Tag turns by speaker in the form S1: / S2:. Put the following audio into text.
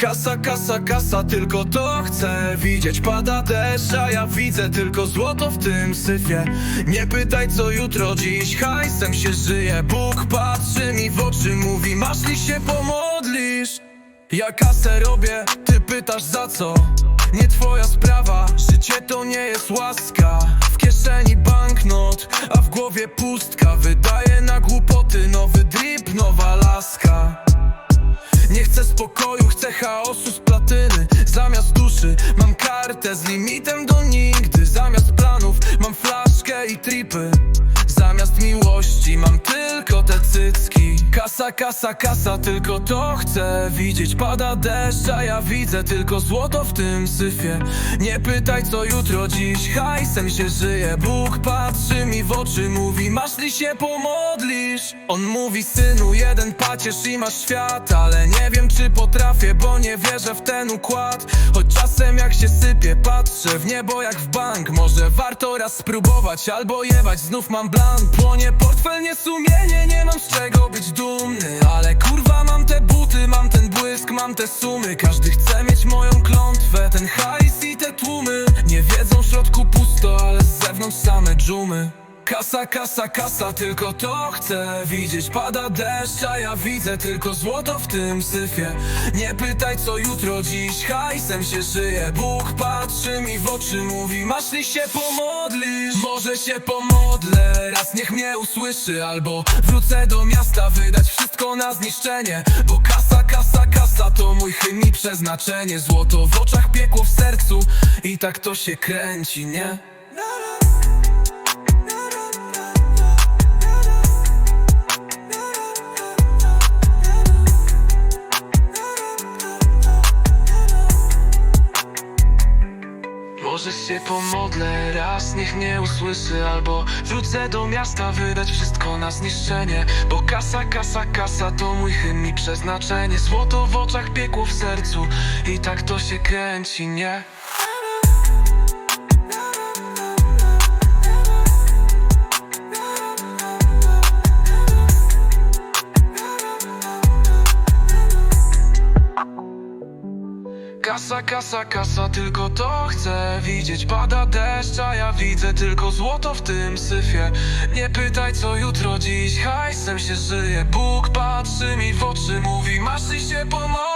S1: Kasa, kasa, kasa, tylko to chcę widzieć. Pada deszcz, a ja widzę tylko złoto w tym syfie. Nie pytaj co jutro, dziś hajsem się żyje. Bóg patrzy mi w oczy, mówi masz li się pomodlisz. Ja kasę robię, ty pytasz za co? Nie twoja sprawa, życie to nie jest łaska. W kieszeni banknot, a w głowie pustka. Wydaje na głupoty nowy drip, nowa chaosu z platyny. Zamiast duszy mam kartę z limitem do nigdy Zamiast planów mam flaszkę i tripy. Zamiast miłości mam tylko te cycki. Kasa, kasa, kasa, tylko to chcę widzieć. Pada deszcz, a ja widzę tylko złoto w tym syfie. Nie pytaj co jutro, dziś. Hajsem się żyje. Bóg patrzy mi w oczy, mówi masz li się pomodlisz? On mówi synu, jeden pacierz i masz świat Ale nie czy potrafię, bo nie wierzę w ten układ. Choć czasem jak się sypie, patrzę w niebo jak w bank. Może warto raz spróbować, albo jebać, znów mam blan Płonie portfel, niesumienie, nie mam z czego być dumny. Ale kurwa mam te buty, mam ten błysk, mam te sumy. Każdy chce mieć moją klątwę, ten hajs i te tłumy. Nie wiedzą w środku pusto, ale z zewnątrz same dżumy Kasa, kasa, kasa, tylko to chcę widzieć. Pada deszcz, a ja widzę tylko złoto w tym syfie. Nie pytaj co jutro, dziś hajsem się żyje Bóg patrzy mi w oczy, mówi masz li się pomodlisz? Może się pomodlę, raz niech mnie usłyszy Albo wrócę do miasta, wydać wszystko na zniszczenie. Bo kasa, kasa, kasa to mój hymn i przeznaczenie. Złoto w oczach, piekło w sercu i tak to się kręci, nie? Może się pomodlę, raz niech mnie usłyszy Albo wrócę do miasta, wydać wszystko na zniszczenie Bo kasa, kasa, kasa to mój hymn i przeznaczenie Złoto w oczach, piekło w sercu i tak to się kręci, nie? Kasa, kasa, kasa, tylko to chcę widzieć. Pada deszcz, a ja widzę tylko złoto w tym syfie. Nie pytaj co jutro, dziś hajsem się żyje. Bóg patrzy mi w oczy, mówi masz li się pomóc